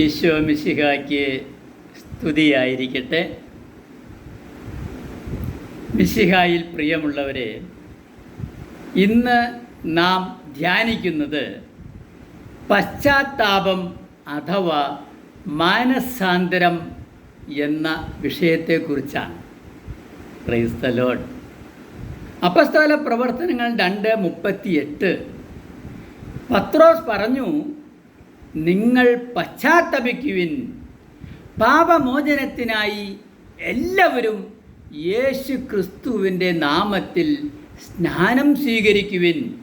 ഈശോ മിശിഹായ്ക്ക് സ്തുതിയായിരിക്കട്ടെ. മിശിഹായിൽ പ്രിയമുള്ളവരെ ഇന്ന് നാം ധ്യാനിക്കുന്നത് പശ്ചാത്താപം അഥവാ മാനസാന്തരം എന്ന വിഷയത്തെക്കുറിച്ചാണ്. പ്രൈസ് അപസ്ഥല പ്രവർത്തനങ്ങൾ രണ്ട് മുപ്പത്തിയെട്ട്. പത്രോസ് പറഞ്ഞു നിങ്ങൾ പശ്ചാത്തപിക്കുവിൻ. പാപമോചനത്തിനായി എല്ലാവരും യേശു ക്രിസ്തുവിന്റെ നാമത്തിൽ സ്നാനം സ്വീകരിക്കുവിൻ.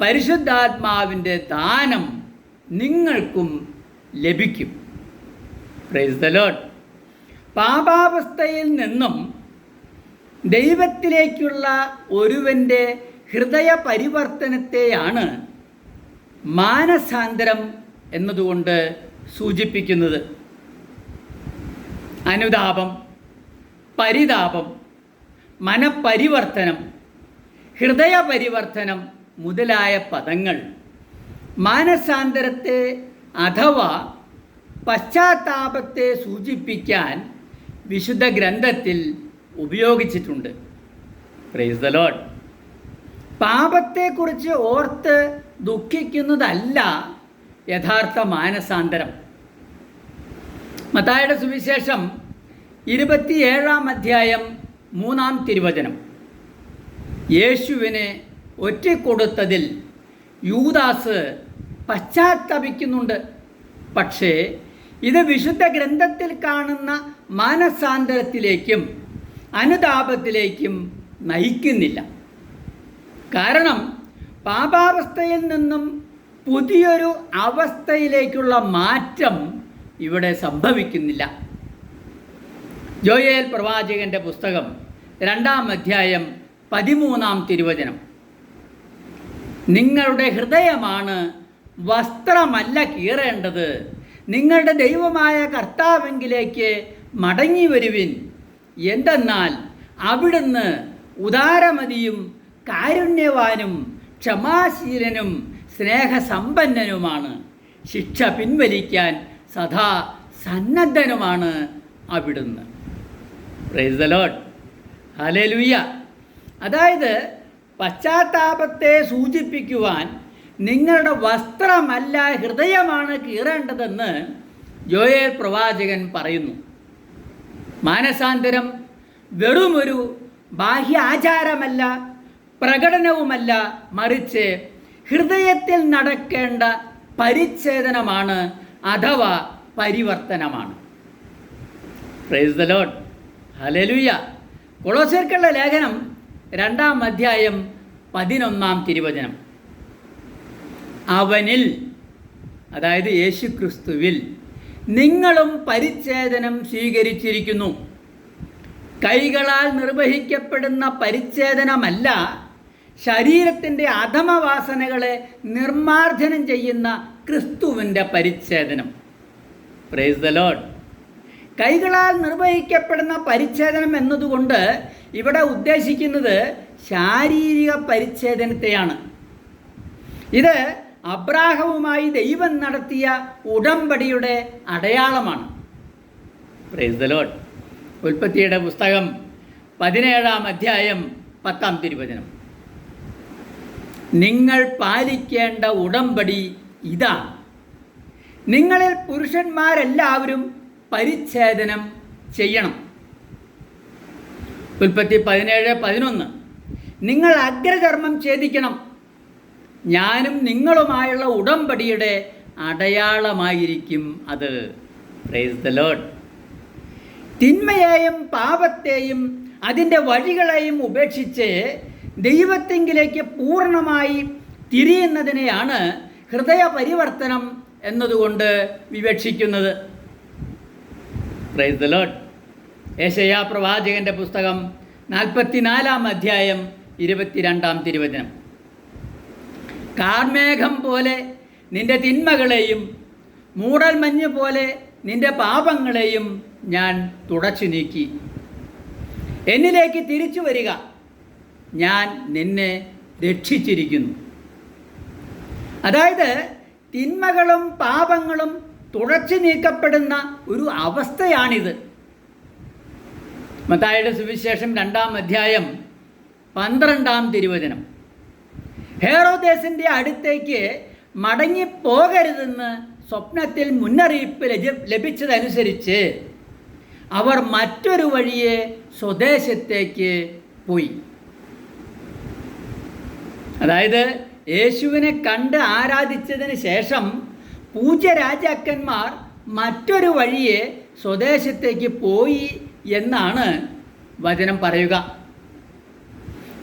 പരിശുദ്ധാത്മാവിന്റെ ദാനം നിങ്ങൾക്കും ലഭിക്കും. പ്രൈസ് ദ ലോട്ട് പാപാവസ്ഥയിൽ നിന്നും ദൈവത്തിലേക്കുള്ള ഒരുവന്റെ ഹൃദയ പരിവർത്തനത്തെയാണ് മാനസാന്തരം എന്നതുകൊണ്ട് സൂചിപ്പിക്കുന്നത് അനുതാപം പരിതാപം മനപരിവർത്തനം ഹൃദയപരിവർത്തനം മുതലായ പദങ്ങൾ. മാനസാന്തരത്തെ അഥവാ പശ്ചാത്താപത്തെ സൂചിപ്പിക്കാൻ വിശുദ്ധ ഗ്രന്ഥത്തിൽ ഉപയോഗിച്ചിട്ടുണ്ട്. പാപത്തെക്കുറിച്ച് ഓർത്ത് ദുഃഖിക്കുന്നതല്ല യഥാർത്ഥ മാനസാന്തരം. മത്തായുടെ സുവിശേഷം ഇരുപത്തിയേഴാം അധ്യായം മൂന്നാം തിരുവചനം. യേശുവിനെ ഒറ്റക്കൊടുത്തതിൽ യൂദാസ് പശ്ചാത്തപിക്കുന്നുണ്ട്. പക്ഷേ ഇത് വിശുദ്ധ ഗ്രന്ഥത്തിൽ കാണുന്ന മാനസാന്തരത്തിലേക്കും അനുതാപത്തിലേക്കും നയിക്കുന്നില്ല. കാരണം പാപാവസ്ഥയിൽ നിന്നും പുതിയൊരു അവസ്ഥയിലേക്കുള്ള മാറ്റം ഇവിടെ സംഭവിക്കുന്നില്ല. ജോയേൽ പ്രവാചകന്റെ പുസ്തകം രണ്ടാം അധ്യായം പതിമൂന്നാം തിരുവചനം. നിങ്ങളുടെ ഹൃദയമാണ് വസ്ത്രമല്ല കീറേണ്ടത്. നിങ്ങളുടെ ദൈവമായ കർത്താവെങ്കിലേക്ക് മടങ്ങി വരുവിൻ എന്തെന്നാൽ അവിടുന്ന് ഉദാരമതിയും കാരുണ്യവാനും ക്ഷമാശീലനും സ്നേഹസമ്പന്നനുമാണ്. ശിക്ഷ പിൻവലിക്കാൻ സദാ സന്നദ്ധനുമാണ് അവിടുന്ന്. ഹലേലുയ്യ അതായത് പശ്ചാത്താപത്തെ സൂചിപ്പിക്കുവാൻ നിങ്ങളുടെ വസ്ത്രമല്ല ഹൃദയമാണ് കീറേണ്ടതെന്ന് ജോയൽ പ്രവാചകൻ പറയുന്നു. മാനസാന്തരം വെറുമൊരു ബാഹ്യ ആചാരമല്ല പ്രകടനവുമല്ല മറിച്ച് ഹൃദയത്തിൽ നടക്കേണ്ട പരിച്ഛേദനമാണ് അഥവാ പരിവർത്തനമാണ്. പ്രൈസ് ലേഖനം രണ്ടാം അധ്യായം പതിനൊന്നാം തിരുവചനം. അവനിൽ അതായത് യേശുക്രിസ്തുവിൽ നിങ്ങളും പരിച്ഛേദനം സ്വീകരിച്ചിരിക്കുന്നു. കൈകളാൽ നിർവഹിക്കപ്പെടുന്ന പരിച്ഛേദനമല്ല ശരീരത്തിന്റെ അധമവാസനകളെ നിർമാർജനം ചെയ്യുന്ന ക്രിസ്തുവിന്റെ പരിച്ഛേദനം. പ്രൈസ് ദ ലോഡ് കൈകളാൽ നിർവഹിക്കപ്പെടുന്ന പരിച്ഛേദനം എന്നതുകൊണ്ട് ഇവിടെ ഉദ്ദേശിക്കുന്നത് ശാരീരിക പരിച്ഛേദനത്തെയാണ്. ഇത് അബ്രാഹവുമായി ദൈവം നടത്തിയ ഉടമ്പടിയുടെ അടയാളമാണ്. പ്രൈസ് ദ ലോഡ് ഉൽപ്പത്തിയുടെ പുസ്തകം പതിനേഴാം അധ്യായം പത്താം തിരുവചനം. നിങ്ങൾ പാലിക്കേണ്ട ഉടമ്പടി ഇതാണ്. നിങ്ങളിൽ പുരുഷന്മാരെല്ലാവരും പരിച്ഛേദനം ചെയ്യണം. ഉൽപ്പത്തി പതിനേഴ് പതിനൊന്ന്. നിങ്ങൾ അഗ്രചർമ്മം ഛേദിക്കണം. ഞാനും നിങ്ങളുമായുള്ള ഉടമ്പടിയുടെ അടയാളമായിരിക്കും അത്. പ്രൈസ് ദ ലോഡ് തിന്മയെയും പാപത്തെയും അതിന്റെ വഴികളെയും ഉപേക്ഷിച്ച് ദൈവത്തെങ്കിലേക്ക് പൂർണമായി തിരിയുന്നതിനെയാണ് ഹൃദയ പരിവർത്തനം എന്നതുകൊണ്ട് വിവക്ഷിക്കുന്നത്. ഏശയാ പ്രവാചകന്റെ പുസ്തകം നാൽപ്പത്തിനാലാം അധ്യായം ഇരുപത്തിരണ്ടാം തിരുവചനം. കാർമേഘം പോലെ നിന്റെ തിന്മകളെയും മൂടൽമഞ്ഞ് പോലെ നിന്റെ പാപങ്ങളെയും ഞാൻ തുടച്ചു നീക്കി. എന്നിലേക്ക് തിരിച്ചു വരിക. ഞാൻ നിന്നെ രക്ഷിച്ചിരിക്കുന്നു. അതായത് തിന്മകളും പാപങ്ങളും തുടച്ചു നീക്കപ്പെടുന്ന ഒരു അവസ്ഥയാണിത്. മത്തായുടെ സുവിശേഷം രണ്ടാം അധ്യായം പന്ത്രണ്ടാം തിരുവചനം. ഹേറോദേശിന്റെ അടുത്തേക്ക് മടങ്ങിപ്പോകരുതെന്ന് സ്വപ്നത്തിൽ മുന്നറിയിപ്പ് ലഭിച്ചതനുസരിച്ച് അവർ മറ്റൊരു വഴിയെ സ്വദേശത്തേക്ക് പോയി. അതായത് യേശുവിനെ കണ്ട് ആരാധിച്ചതിന് ശേഷം പൂജ്യ രാജാക്കന്മാർ മറ്റൊരു വഴിയെ സ്വദേശത്തേക്ക് പോയി എന്നാണ് വചനം പറയുക.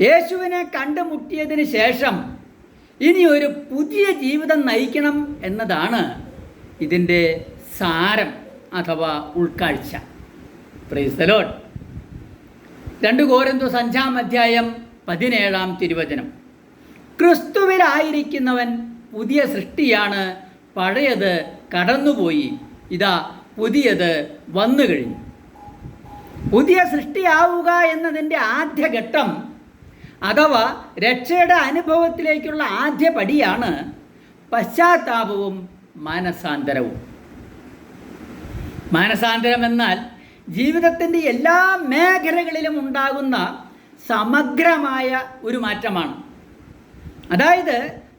യേശുവിനെ കണ്ടുമുട്ടിയതിന് ശേഷം ഇനി ഒരു പുതിയ ജീവിതം നയിക്കണം എന്നതാണ് ഇതിന്റെ സാരം അഥവാ ഉൾക്കാഴ്ച. പ്രൈസ്തലോട്ട് രണ്ട് കോരന്തു അഞ്ചാം അധ്യായം പതിനേഴാം തിരുവചനം. ക്രിസ്തുവിലായിരിക്കുന്നവൻ പുതിയ സൃഷ്ടിയാണ് പഴയത് കടന്നുപോയി. ഇതാ പുതിയത് വന്നു കഴിഞ്ഞു. പുതിയ സൃഷ്ടിയാവുക എന്നതിന്റെ ആദ്യഘട്ടം അഥവാ രക്ഷയുടെ അനുഭവത്തിലേക്കുള്ള ആദ്യ പടിയാണ് പശ്ചാത്താപവും മാനസാന്തരവും. മാനസാന്തരം എന്നാൽ ജീവിതത്തിന്റെ എല്ലാ മേഖലകളിലും ഉണ്ടാകുന്ന സമഗ്രമായ ഒരു മാറ്റമാണ്. അതായത്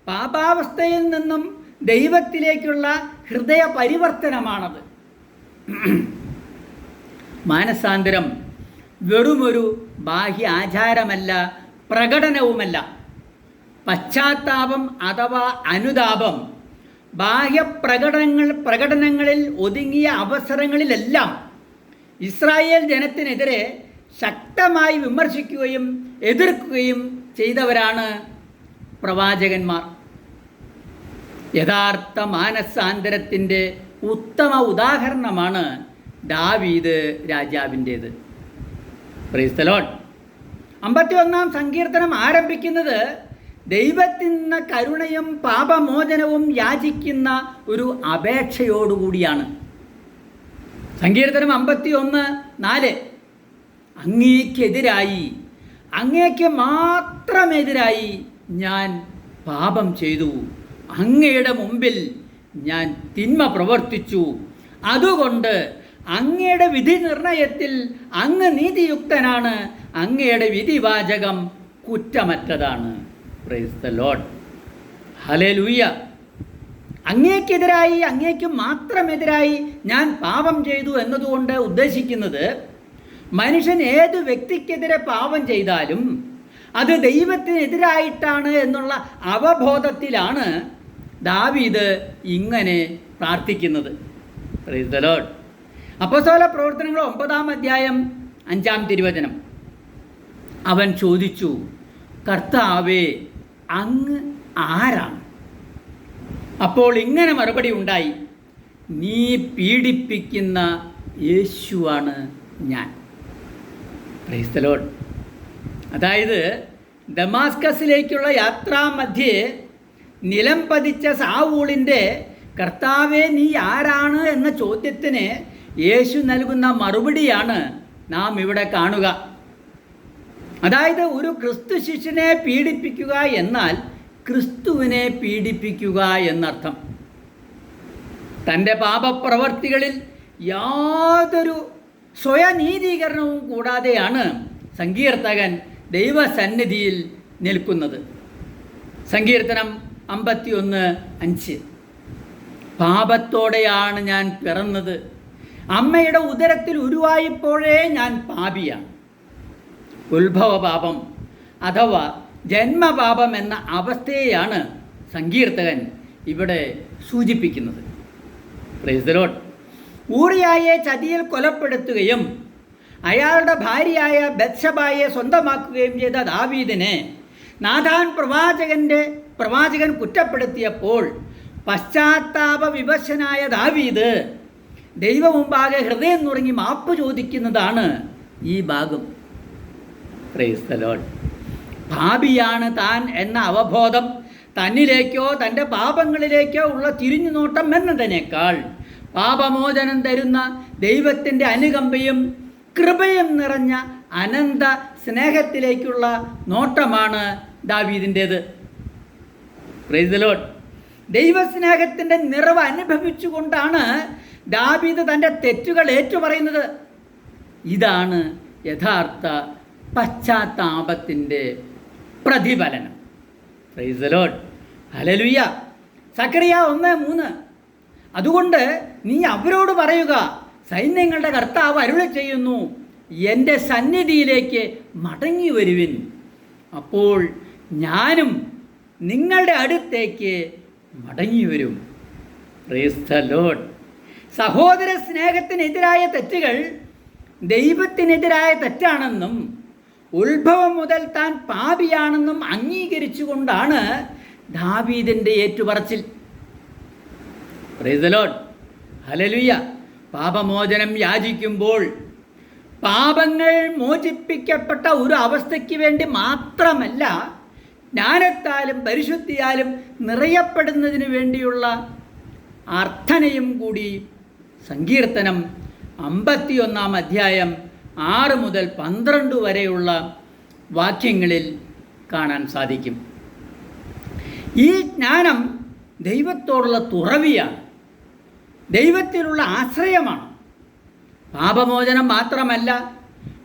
പാപാവസ്ഥയിൽ നിന്നും ദൈവത്തിലേക്കുള്ള ഹൃദയ പരിവർത്തനമാണത്. മാനസാന്തരം വെറുമൊരു ബാഹ്യ ആചാരമല്ല പ്രകടനവുമല്ല. പശ്ചാത്താപം അഥവാ അനുതാപം ബാഹ്യ പ്രകടനങ്ങൾ പ്രകടനങ്ങളിൽ ഒതുങ്ങിയ അവസരങ്ങളിലെല്ലാം ഇസ്രായേൽ ജനത്തിനെതിരെ ശക്തമായി വിമർശിക്കുകയും എതിർക്കുകയും ചെയ്തവരാണ് പ്രവാചകന്മാർ. യഥാർത്ഥ മാനസാന്തരത്തിന്റെ ഉത്തമ ഉദാഹരണമാണ് ദാവീദ് രാജാവിന്റേത്. പ്രൈസ്തലോൺ അമ്പത്തി ഒന്നാം സങ്കീർത്തനം ആരംഭിക്കുന്നത് ദൈവത്തിൽ നിന്ന് കരുണയും പാപമോചനവും യാചിക്കുന്ന ഒരു അപേക്ഷയോടുകൂടിയാണ്. സങ്കീർത്തനം അമ്പത്തി ഒന്ന് നാല് അങ്ങേക്കെതിരായി അങ്ങേക്ക് മാത്രമെതിരായി ഞാൻ പാപം ചെയ്തു. അങ്ങയുടെ മുമ്പിൽ ഞാൻ തിന്മ പ്രവർത്തിച്ചു. അതുകൊണ്ട് അങ്ങയുടെ വിധി നിർണയത്തിൽ അങ്ങ് നീതിയുക്തനാണ്. അങ്ങയുടെ വിധിവാചകം കുറ്റമറ്റതാണ്. പ്രൈസ് അങ്ങേക്കെതിരായി അങ്ങേക്ക് മാത്രമെതിരായി ഞാൻ പാപം ചെയ്തു എന്നതുകൊണ്ട് ഉദ്ദേശിക്കുന്നത് മനുഷ്യൻ ഏത് വ്യക്തിക്കെതിരെ പാപം ചെയ്താലും അത് ദൈവത്തിനെതിരായിട്ടാണ് എന്നുള്ള അവബോധത്തിലാണ് ദാവീദ് ഇങ്ങനെ പ്രാർത്ഥിക്കുന്നത്. അപ്പസോല പ്രവർത്തനങ്ങൾ ഒമ്പതാം അധ്യായം അഞ്ചാം തിരുവചനം. അവൻ ചോദിച്ചു കർത്താവേ അങ്ങ് ആരാണ്? അപ്പോൾ ഇങ്ങനെ മറുപടി ഉണ്ടായി നീ പീഡിപ്പിക്കുന്ന യേശുവാണ് ഞാൻ. ക്രൈസ്തലോട്ട്. അതായത് ദമാസ്കസിലേക്കുള്ള യാത്രാമധ്യേ നിലം പതിച്ച സാവൂളിന്റെ കർത്താവെ നീ ആരാണ്? എന്ന ചോദ്യത്തിന് യേശു നൽകുന്ന മറുപടിയാണ് നാം ഇവിടെ കാണുക. അതായത് ഒരു ക്രിസ്തു ശിഷ്യനെ പീഡിപ്പിക്കുക എന്നാൽ ക്രിസ്തുവിനെ പീഡിപ്പിക്കുക എന്നർത്ഥം. തന്റെ പാപപ്രവർത്തികളിൽ യാതൊരു സ്വയനീതീകരണവും കൂടാതെയാണ് സങ്കീർത്തകൻ ദൈവസന്നിധിയിൽ നിൽക്കുന്നത്. സങ്കീർത്തനം അമ്പത്തിയൊന്ന് അഞ്ച്. പാപത്തോടെയാണ് ഞാൻ പിറന്നത്. അമ്മയുടെ ഉദരത്തിൽ ഉരുവായപ്പോഴേ ഞാൻ പാപിയാണ്. ഉത്ഭവപാപം അഥവാ ജന്മപാപം എന്ന അവസ്ഥയെയാണ് സങ്കീർത്തകൻ ഇവിടെ സൂചിപ്പിക്കുന്നത്. പ്രൈസ്തലോട്ട് ഊറിയായെ ചതിയിൽ കൊലപ്പെടുത്തുകയും അയാളുടെ ഭാര്യയായ ബത്സബായെ സ്വന്തമാക്കുകയും ചെയ്ത ദാവീദിനെ നാഥാൻ പ്രവാചകന്റെ പ്രവാചകൻ കുറ്റപ്പെടുത്തിയപ്പോൾ പശ്ചാത്താപ വിവശനായ ദാവീദ് ദൈവമുമ്പാകെ ഹൃദയം നുറങ്ങി മാപ്പ് ചോദിക്കുന്നതാണ് ഈ ഭാഗം. ലോഡ് പാപിയാണ് താൻ എന്ന അവബോധം തന്നിലേക്കോ തന്റെ പാപങ്ങളിലേക്കോ ഉള്ള തിരിഞ്ഞു നോട്ടം എന്നതിനേക്കാൾ പാപമോചനം തരുന്ന ദൈവത്തിന്റെ അനുകമ്പയും കൃപയും നിറഞ്ഞ അനന്ത സ്നേഹത്തിലേക്കുള്ള നോട്ടമാണ് ദാവീദിന്റേത്. ദൈവസ്നേഹത്തിന്റെ നിറവ് അനുഭവിച്ചുകൊണ്ടാണ് ദാവീദ് തന്റെ തെറ്റുകൾ ഏറ്റുപറയുന്നത്. ഇതാണ് യഥാർത്ഥ പശ്ചാത്താപത്തിന്റെ പ്രതിഫലനം. പ്രൈസ് ലോഡ് ഹലലുയ്യ സക്രിയ ഒന്ന് മൂന്ന്. അതുകൊണ്ട് നീ അവരോട് പറയുക സൈന്യങ്ങളുടെ കർത്താവ് അരുളി ചെയ്യുന്നു എന്റെ സന്നിധിയിലേക്ക് മടങ്ങി വരുവിൻ. അപ്പോൾ ഞാനും നിങ്ങളുടെ അടുത്തേക്ക് മടങ്ങി വരും. ലോഡ് സഹോദര സ്നേഹത്തിനെതിരായ തെറ്റുകൾ ദൈവത്തിനെതിരായ തെറ്റാണെന്നും ഉത്ഭവം മുതൽ താൻ പാപിയാണെന്നും അംഗീകരിച്ചുകൊണ്ടാണ് ദാവീദിന്റെ ഏറ്റുപറച്ചിൽ. പ്രൈസലോഡ് ഹലലുയ പാപമോചനം യാചിക്കുമ്പോൾ പാപങ്ങൾ മോചിപ്പിക്കപ്പെട്ട ഒരു അവസ്ഥയ്ക്ക് വേണ്ടി മാത്രമല്ല ജ്ഞാനത്താലും പരിശുദ്ധിയാലും നിറയപ്പെടുന്നതിന് വേണ്ടിയുള്ള അർത്ഥനയും കൂടി സങ്കീർത്തനം അമ്പത്തിയൊന്നാം അധ്യായം ആറ് മുതൽ പന്ത്രണ്ട് വരെയുള്ള വാക്യങ്ങളിൽ കാണാൻ സാധിക്കും. ഈ ജ്ഞാനം ദൈവത്തോടുള്ള തുറവിയാണ്. ദൈവത്തിലുള്ള ആശ്രയമാണ്. പാപമോചനം മാത്രമല്ല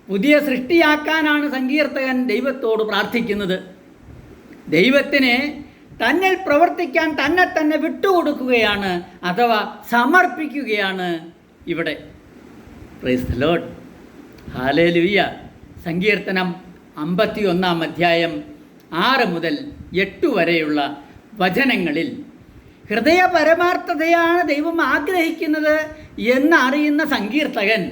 പുതിയ സൃഷ്ടിയാക്കാനാണ് സങ്കീർത്തകൻ ദൈവത്തോട് പ്രാർത്ഥിക്കുന്നത്. ദൈവത്തിന് തന്നിൽ പ്രവർത്തിക്കാൻ തന്നെ തന്നെ വിട്ടുകൊടുക്കുകയാണ് അഥവാ സമർപ്പിക്കുകയാണ് ഇവിടെ. പ്രൈസ് ലോഡ് ഹാലേലുയ്യ സങ്കീർത്തനം അമ്പത്തി ഒന്നാം അധ്യായം ആറ് മുതൽ എട്ട് വരെയുള്ള വചനങ്ങളിൽ ഹൃദയ പരമാർത്ഥതയാണ് ദൈവം ആഗ്രഹിക്കുന്നത് എന്നറിയുന്ന സങ്കീർത്തകൻ.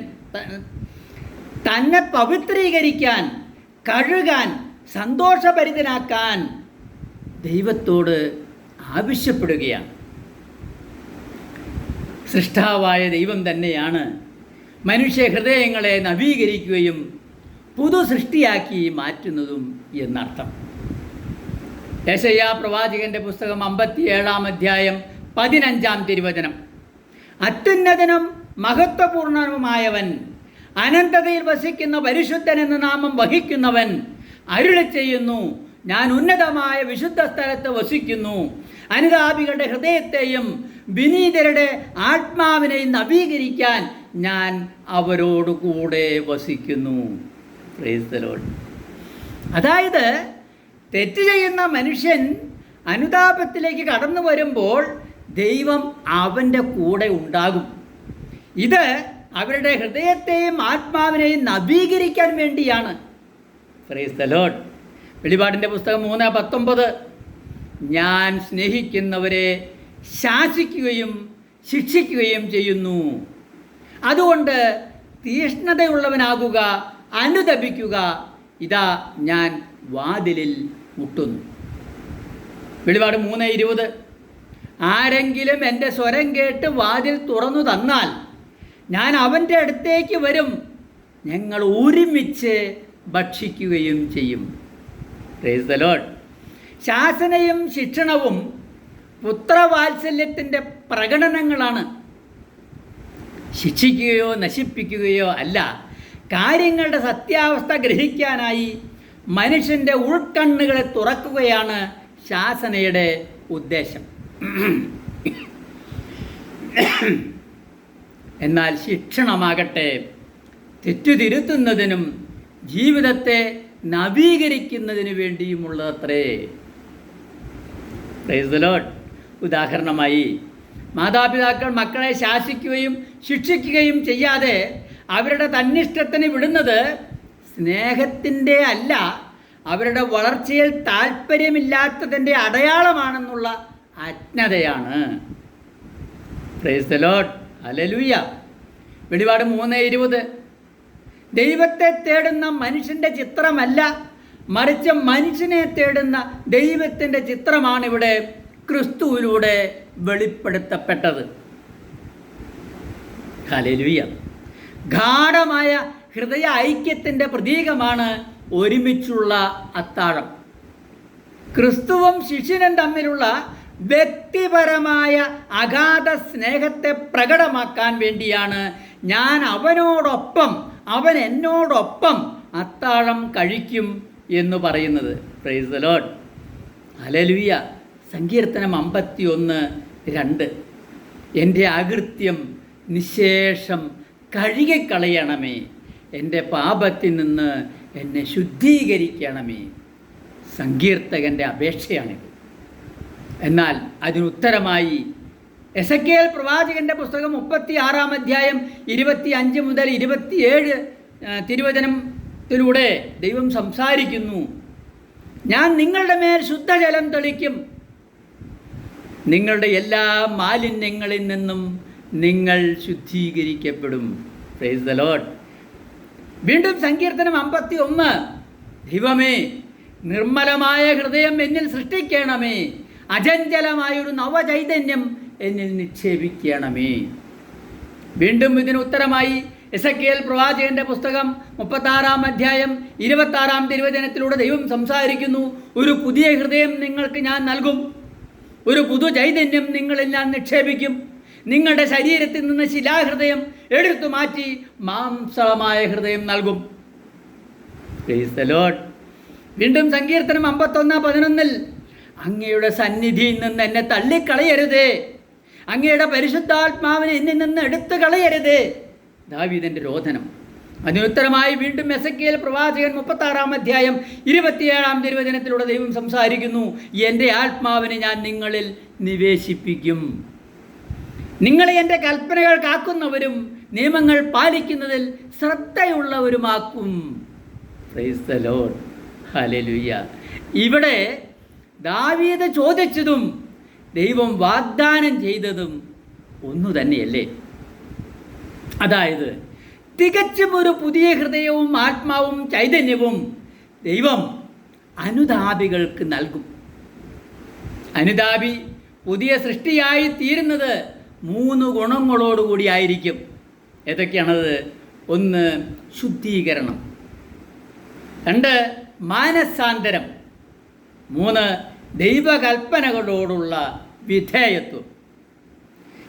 തന്നെ പവിത്രീകരിക്കാൻ കഴുകാൻ സന്തോഷഭരിതനാക്കാൻ ദൈവത്തോട് ആവശ്യപ്പെടുകയാണ്. സൃഷ്ടാവായ ദൈവം തന്നെയാണ് മനുഷ്യ ഹൃദയങ്ങളെ നവീകരിക്കുകയും പുതു സൃഷ്ടിയാക്കി മാറ്റുന്നതും എന്നർത്ഥം. യശയ്യ പ്രവാചകന്റെ പുസ്തകം അമ്പത്തിയേഴാം അധ്യായം പതിനഞ്ചാം തിരുവചനം. അത്യുന്നതനും മഹത്വപൂർണനുമായവൻ അനന്തതയിൽ വസിക്കുന്ന പരിശുദ്ധൻ എന്ന നാമം വഹിക്കുന്നവൻ അരുളി ചെയ്യുന്നു. ഞാൻ ഉന്നതമായ വിശുദ്ധ സ്ഥലത്ത് വസിക്കുന്നു. അനുതാപികളുടെ ഹൃദയത്തെയും വിനീതരുടെ ആത്മാവിനെയും നവീകരിക്കാൻ ഞാൻ അവരോട് കൂടെ വസിക്കുന്നു. അതായത് തെറ്റ് ചെയ്യുന്ന മനുഷ്യൻ അനുതാപത്തിലേക്ക് കടന്നു വരുമ്പോൾ ദൈവം അവന്റെ കൂടെ ഉണ്ടാകും. ഇത് അവരുടെ ഹൃദയത്തെയും ആത്മാവിനെയും നവീകരിക്കാൻ വേണ്ടിയാണ്. വെളിപാടിന്റെ പുസ്തകം മൂന്ന് പത്തൊമ്പത്. ഞാൻ സ്നേഹിക്കുന്നവരെ ശാസിക്കുകയും ശിക്ഷിക്കുകയും ചെയ്യുന്നു. അതുകൊണ്ട് തീഷ്ണതയുള്ളവനാകുക അനുദപിക്കുക. ഇതാ ഞാൻ വാതിലിൽ മുട്ടുന്നു. വെളിപാട് മൂന്ന് ഇരുപത്. ആരെങ്കിലും എന്റെ സ്വരം കേട്ട് വാതിൽ തുറന്നു തന്നാൽ ഞാൻ അവന്റെ അടുത്തേക്ക് വരും. ഞങ്ങൾ ഒരുമിച്ച് ഭക്ഷിക്കുകയും ചെയ്യും. പ്രേസ് ദ ലോഡ് ശാസനയും ശിക്ഷണവും പുത്രവാത്സല്യത്തിന്റെ പ്രകടനങ്ങളാണ്. ശിക്ഷിക്കുകയോ നശിപ്പിക്കുകയോ അല്ല കാര്യങ്ങളുടെ സത്യാവസ്ഥ ഗ്രഹിക്കാനായി മനുഷ്യന്റെ ഉൾക്കണ്ണുകളെ തുറക്കുകയാണ് ശാസനയുടെ ഉദ്ദേശം. എന്നാൽ ശിക്ഷണമാകട്ടെ തെറ്റുതിരുത്തുന്നതിനും ജീവിതത്തെ നവീകരിക്കുന്നതിന് വേണ്ടിയുമുള്ളതത്രേ. പ്രൈസ് ദ ലോഡ് ഉദാഹരണമായി മാതാപിതാക്കൾ മക്കളെ ശാസിക്കുകയും ശിക്ഷിക്കുകയും ചെയ്യാതെ അവരുടെ തന്നിഷ്ടത്തിന് വിടുന്നത് സ്നേഹത്തിന്റെ അല്ല അവരുടെ വളർച്ചയിൽ താല്പര്യമില്ലാത്തതിന്റെ അടയാളമാണെന്നുള്ള അജ്ഞതയാണ്. പ്രൈസ് ദ ലോഡ് അലലുയ്യ വെളിപാട് മൂന്ന് ഇരുപത്. ദൈവത്തെ തേടുന്ന മനുഷ്യന്റെ ചിത്രമല്ല മറിച്ച് മനുഷ്യനെ തേടുന്ന ദൈവത്തിന്റെ ചിത്രമാണ് ഇവിടെ ക്രിസ്തുവിലൂടെ വെളിപ്പെടുത്തപ്പെട്ടത്. ഹലലുയ്യ ഗാഠമായ ഹൃദയ ഐക്യത്തിന്റെ പ്രതീകമാണ് ഒരുമിച്ചുള്ള അത്താഴം. ക്രിസ്തുവും ശിഷ്യനും തമ്മിലുള്ള വ്യക്തിപരമായ അഗാധ സ്നേഹത്തെ പ്രകടമാക്കാൻ വേണ്ടിയാണ് ഞാൻ അവനോടൊപ്പം അവൻ എന്നോടൊപ്പം അത്താഴം കഴിക്കും എന്ന് പറയുന്നത്. പ്രൈസ് ലോഡ് അലലുയ സങ്കീർത്തനം അമ്പത്തി ഒന്ന് രണ്ട്. എന്റെ അകൃത്യം നിശേഷം കഴുകിക്കളയണമേ. എന്റെ പാപത്തിൽ നിന്ന് എന്നെ ശുദ്ധീകരിക്കണമേ. സങ്കീർത്തകന്റെ അപേക്ഷയാണിത്. എന്നാൽ അതിനുത്തരമായി എസ് എ കെ എൽ പ്രവാചകന്റെ പുസ്തകം മുപ്പത്തി ആറാം അധ്യായം ഇരുപത്തി അഞ്ച് മുതൽ ഇരുപത്തിയേഴ് തിരുവചനത്തിലൂടെ ദൈവം സംസാരിക്കുന്നു. ഞാൻ നിങ്ങളുടെ മേൽ ശുദ്ധജലം തെളിക്കും. നിങ്ങളുടെ എല്ലാ മാലിന്യങ്ങളിൽ നിന്നും നിങ്ങൾ ശുദ്ധീകരിക്കപ്പെടും. പ്രൈസ് ദ ലോഡ് വീണ്ടും സങ്കീർത്തനം അമ്പത്തി ഒന്ന് ദൈവമേ നിർമ്മലമായ ഹൃദയം എന്നിൽ സൃഷ്ടിക്കണമേ. അചഞ്ചലമായൊരു നവചൈതന്യം എന്നിൽ നിക്ഷേപിക്കണമേ. വീണ്ടും ഇതിന് ഉത്തരമായി എസ് എ കെ എൽ പ്രവാചകന്റെ പുസ്തകം മുപ്പത്താറാം അധ്യായം ഇരുപത്താറാം തിരുവചനത്തിലൂടെ ദൈവം സംസാരിക്കുന്നു ഒരു പുതിയ ഹൃദയം നിങ്ങൾക്ക് ഞാൻ നൽകും. ഒരു പുതു ചൈതന്യം നിങ്ങളിൽ ഞാൻ നിക്ഷേപിക്കും. നിങ്ങളുടെ ശരീരത്തിൽ നിന്ന് ശിലാഹൃദയം എടുത്തു മാറ്റി മാംസമായ ഹൃദയം നൽകും. വീണ്ടും സങ്കീർത്തനം അമ്പത്തൊന്ന് പതിനൊന്നിൽ അങ്ങയുടെ സന്നിധിയിൽ നിന്ന് എന്നെ തള്ളിക്കളയരുതേ. അങ്ങയുടെ പരിശുദ്ധാത്മാവിനെ എന്നിൽ നിന്ന് എടുത്തു കളയരുതേ. ദാവീദിന്റെ രോധനം അതിനുത്തരമായി വീണ്ടും എസക്കിയൽ പ്രവാചകൻ മുപ്പത്താറാം അധ്യായം ഇരുപത്തിയേഴാം തിരുവചനത്തിലൂടെ ദൈവം സംസാരിക്കുന്നു എന്റെ ആത്മാവിനെ ഞാൻ നിങ്ങളിൽ നിവേശിപ്പിക്കും. നിങ്ങളെ എന്റെ കൽപ്പനകൾ കാക്കുന്നവരും നിയമങ്ങൾ പാലിക്കുന്നതിൽ ശ്രദ്ധയുള്ളവരുമാക്കും. പ്രൈസ് ഹലലുയ്യ ഇവിടെ ദാവീത ചോദിച്ചതും ദൈവം വാഗ്ദാനം ചെയ്തതും ഒന്നു തന്നെയല്ലേ? അതായത് തികച്ചും ഒരു പുതിയ ഹൃദയവും ആത്മാവും ചൈതന്യവും ദൈവം അനുതാപികൾക്ക് നൽകും. അനുതാപി പുതിയ സൃഷ്ടിയായി തീരുന്നത് മൂന്ന് ഗുണങ്ങളോടുകൂടി ആയിരിക്കും. ഏതൊക്കെയാണത്? ഒന്ന് ശുദ്ധീകരണം. രണ്ട് മാനസാന്തരം. മൂന്ന് ദൈവകൽപ്പനകളോടുള്ള വിധേയത്വം.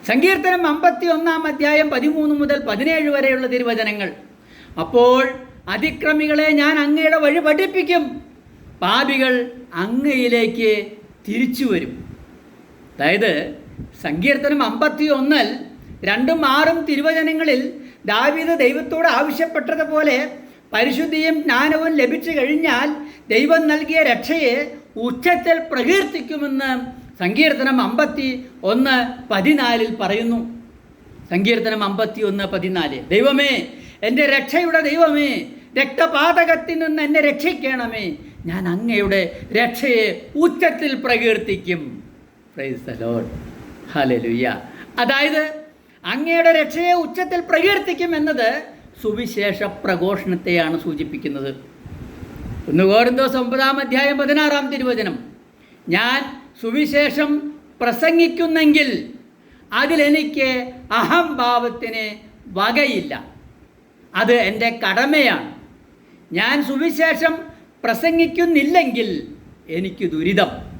സങ്കീർത്തനം അമ്പത്തി ഒന്നാം അധ്യായം പതിമൂന്ന് മുതൽ പതിനേഴ് വരെയുള്ള തിരുവചനങ്ങൾ. അപ്പോൾ അതിക്രമികളെ ഞാൻ അങ്ങയുടെ വഴി പഠിപ്പിക്കും. പാപികൾ അങ്ങയിലേക്ക് തിരിച്ചു വരും അതായത് സങ്കീർത്തനം അമ്പത്തി ഒന്നിൽ രണ്ടും ആറും തിരുവചനങ്ങളിൽ ദാവീദ് ദൈവത്തോട് ആവശ്യപ്പെട്ടതുപോലെ പരിശുദ്ധിയും ജ്ഞാനവും ലഭിച്ചു കഴിഞ്ഞാൽ ദൈവം നൽകിയ രക്ഷയെ ഉച്ചത്തിൽ പ്രകീർത്തിക്കുമെന്ന് സങ്കീർത്തനം അമ്പത്തി ഒന്ന് പതിനാലിൽ പറയുന്നു. സങ്കീർത്തനം അമ്പത്തി ഒന്ന് പതിനാല്. ദൈവമേ എന്റെ രക്ഷയുടെ ദൈവമേ രക്തപാതകത്തിൽ നിന്ന് എന്നെ രക്ഷിക്കണമേ. ഞാൻ അങ്ങയുടെ രക്ഷയെ ഉച്ചത്തിൽ പ്രകീർത്തിക്കും. പ്രൈസ് ദ ലോർഡ് ഹല്ലേലൂയ അതായത് അങ്ങയുടെ രക്ഷയെ ഉച്ചത്തിൽ പ്രകീർത്തിക്കും എന്നത് സുവിശേഷ പ്രഘോഷണത്തെയാണ് സൂചിപ്പിക്കുന്നത്. ഒന്ന് കോരിന്തോസ് ഒമ്പതാം അധ്യായം പതിനാറാം തിരുവചനം. ഞാൻ സുവിശേഷം പ്രസംഗിക്കുന്നെങ്കിൽ അതിലെനിക്ക് അഹംഭാവത്തിന് വകയില്ല. അത് എന്റെ കടമയാണ്. ഞാൻ സുവിശേഷം പ്രസംഗിക്കുന്നില്ലെങ്കിൽ എനിക്ക് ദുരിതം.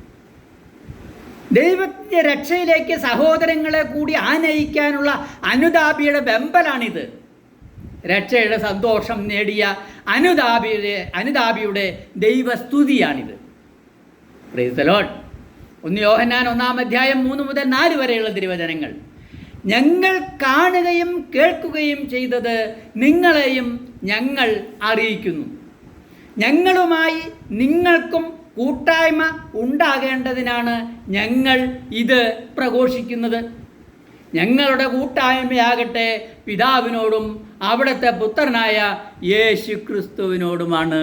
ദൈവത്തിന്റെ രക്ഷയിലേക്ക് സഹോദരങ്ങളെ കൂടി ആനയിക്കാനുള്ള അനുതാപിയുടെ വെമ്പലാണിത്. രക്ഷയുടെ സന്തോഷം നേടിയ അനുതാപിയുടെ അനുതാപിയുടെ ദൈവസ്തുതിയാണിത്. ഒന്ന് യോഹന്നാൻ ഒന്നാം അധ്യായം മൂന്ന് മുതൽ നാല് വരെയുള്ള തിരുവചനങ്ങൾ. ഞങ്ങൾ കാണുകയും കേൾക്കുകയും ചെയ്തത് നിങ്ങളെയും ഞങ്ങൾ അറിയിക്കുന്നു. ഞങ്ങളുമായി നിങ്ങൾക്കും കൂട്ടായ്മ ഉണ്ടാകേണ്ടതിനാണ് ഞങ്ങൾ ഇത് പ്രഘോഷിക്കുന്നത്. ഞങ്ങളുടെ കൂട്ടായ്മയാകട്ടെ പിതാവിനോടും അവിടുത്തെ പുത്രനായ യേശു ക്രിസ്തുവിനോടുമാണ്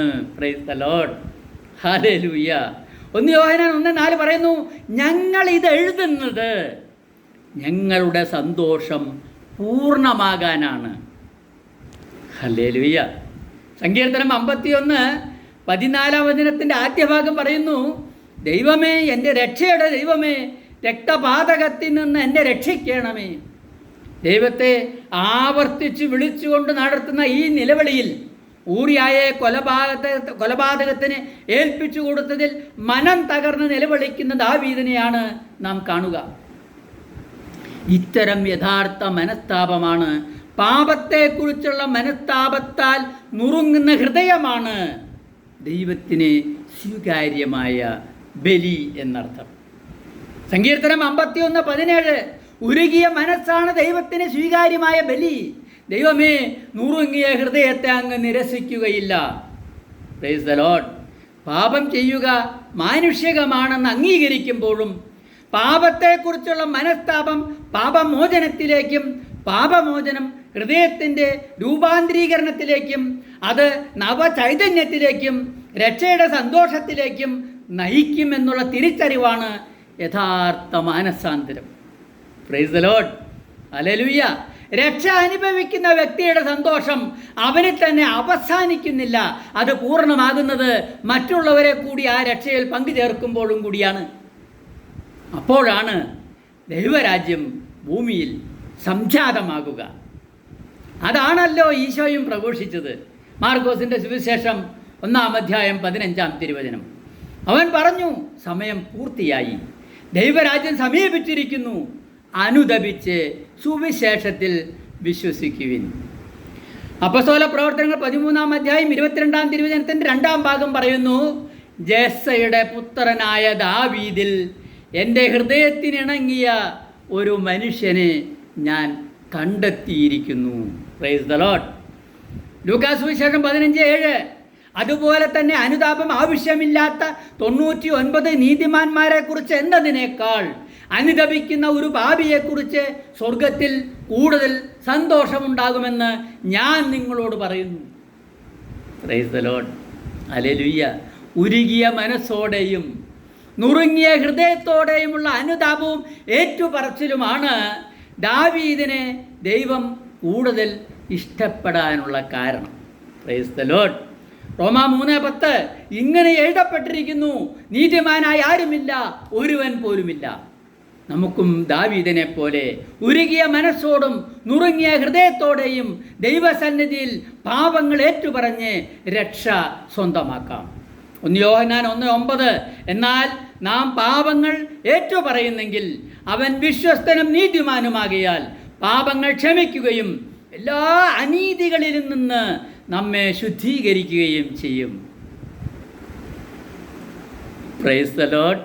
ഒന്ന് യോഹനാൻ ഒന്ന് നാല് പറയുന്നു ഞങ്ങൾ ഇത് എഴുതുന്നത് ഞങ്ങളുടെ സന്തോഷം പൂർണമാകാനാണ്. ഹല്ലേലൂയ സങ്കീർത്തനം അമ്പത്തിയൊന്ന് പതിനാലാം വചനത്തിന്റെ ആദ്യ ഭാഗം പറയുന്നു ദൈവമേ എന്റെ രക്ഷയുടെ ദൈവമേ രക്തപാതകത്തിൽ നിന്ന് എന്നെ രക്ഷിക്കണമേ. ദൈവത്തെ ആവർത്തിച്ച് വിളിച്ചുകൊണ്ട് നടത്തുന്ന ഈ നിലവിളിയിൽ ഊറിയായെ കൊലപാതക കൊലപാതകത്തിന് ഏൽപ്പിച്ചു കൊടുത്തതിൽ മനം തകർന്ന് നിലവിളിക്കുന്ന ദാവീദിനെയാണ് നാം കാണുക. ഇത്തരം യഥാർത്ഥ മനസ്താപമാണ് പാപത്തെക്കുറിച്ചുള്ള മനസ്താപത്താൽ നുറുങ്ങുന്ന ഹൃദയമാണ് ദൈവത്തിന് സ്വീകാര്യമായ ബലി എന്നർത്ഥം. സങ്കീർത്തനം അമ്പത്തിയൊന്ന് പതിനേഴ് ഉരുകിയ മനസ്സാണ് ദൈവത്തിന് സ്വീകാര്യമായ ബലി. ദൈവമേ നുറുങ്ങിയ ഹൃദയത്തെ അങ്ങ് നിരസിക്കുകയില്ല. പ്രൈസ് ദ ലോഡ് പാപം ചെയ്യുക മാനുഷികമാണെന്ന് അംഗീകരിക്കുമ്പോഴും പാപത്തെക്കുറിച്ചുള്ള മനസ്താപം പാപമോചനത്തിലേക്കും പാപമോചനം ഹൃദയത്തിന്റെ രൂപാന്തരീകരണത്തിലേക്കും അത് നവചൈതന്യത്തിലേക്കും രക്ഷയുടെ സന്തോഷത്തിലേക്കും നയിക്കുമെന്നുള്ള തിരിച്ചറിവാണ് യഥാർത്ഥ മാനസാന്തരം. പ്രൈസ് ലോഡ് അലലുയ്യ രക്ഷ അനുഭവിക്കുന്ന വ്യക്തിയുടെ സന്തോഷം അവനിൽ തന്നെ അവസാനിക്കുന്നില്ല. അത് പൂർണമാകുന്നത് മറ്റുള്ളവരെ കൂടി ആ രക്ഷയിൽ പങ്കുചേർക്കുമ്പോഴും കൂടിയാണ്. അപ്പോഴാണ് ദൈവരാജ്യം ഭൂമിയിൽ സംജാതമാകുക. അതാണല്ലോ ഈശോയും പ്രഘോഷിച്ചത്. മാർക്കോസിന്റെ സുവിശേഷം ഒന്നാം അധ്യായം പതിനഞ്ചാം തിരുവചനം. അവൻ പറഞ്ഞു സമയം പൂർത്തിയായി. ദൈവരാജ്യം സമീപിച്ചിരിക്കുന്നു. അനുദപിച്ച് സുവിശേഷത്തിൽ വിശ്വസിക്കുവിൻ. അപ്പസ്തോല പ്രവർത്തനങ്ങൾ പതിമൂന്നാം അധ്യായം ഇരുപത്തിരണ്ടാം തിരുവചനത്തിന്റെ രണ്ടാം ഭാഗം പറയുന്നു ജേസയുടെ പുത്രനായ ദാവീദിൽ എന്റെ ഹൃദയത്തിനിണങ്ങിയ ഒരു മനുഷ്യനെ ഞാൻ കണ്ടെത്തിയിരിക്കുന്നു. പ്രൈസ് ദ ലോട്ട് ലൂക്കാസ് വിശേഷം പതിനഞ്ച് ഏഴ്. അതുപോലെ തന്നെ അനുതാപം ആവശ്യമില്ലാത്ത തൊണ്ണൂറ്റി ഒൻപത് നീതിമാന്മാരെ കുറിച്ച് എന്നതിനേക്കാൾ അനുതപിക്കുന്ന ഒരു ഭാവിയെക്കുറിച്ച് സ്വർഗത്തിൽ കൂടുതൽ സന്തോഷമുണ്ടാകുമെന്ന് ഞാൻ നിങ്ങളോട് പറയുന്നു. പ്രൈസ് ദ ലോഡ് അലലുയ്യ ഉരുകിയ മനസ്സോടെയും നുറുങ്ങിയ ഹൃദയത്തോടെയുമുള്ള അനുതാപവും ഏറ്റുപറച്ചിലുമാണ് ദാവീദിനെ ദൈവം കൂടുതൽ ഇഷ്ടപ്പെടാനുള്ള കാരണം. പ്രൈസ് ദ റോമ മൂന്ന് പത്ത് ഇങ്ങനെ എഴുതപ്പെട്ടിരിക്കുന്നു. നീതിമാനായി ആരുമില്ല ഒരുവൻ പോലുമില്ല. നമുക്കും ദാവീദിനെ പോലെ ഉരുകിയ മനസ്സോടും നുറുങ്ങിയ ഹൃദയത്തോടെയും ദൈവസന്നിധിയിൽ പാപങ്ങൾ ഏറ്റുപറഞ്ഞ് രക്ഷ സ്വന്തമാക്കാം. ഒന്ന് യോഹനാൻ ഒന്ന് ഒമ്പത് എന്നാൽ നാം പാപങ്ങൾ ഏറ്റുപറയുന്നെങ്കിൽ അവൻ വിശ്വസ്തനും നീതിമാനുമാകിയാൽ പാപങ്ങൾ ക്ഷമിക്കുകയും എല്ലാ അനീതികളിൽ നിന്ന് നമ്മെ ശുദ്ധീകരിക്കുകയും ചെയ്യും. Price the load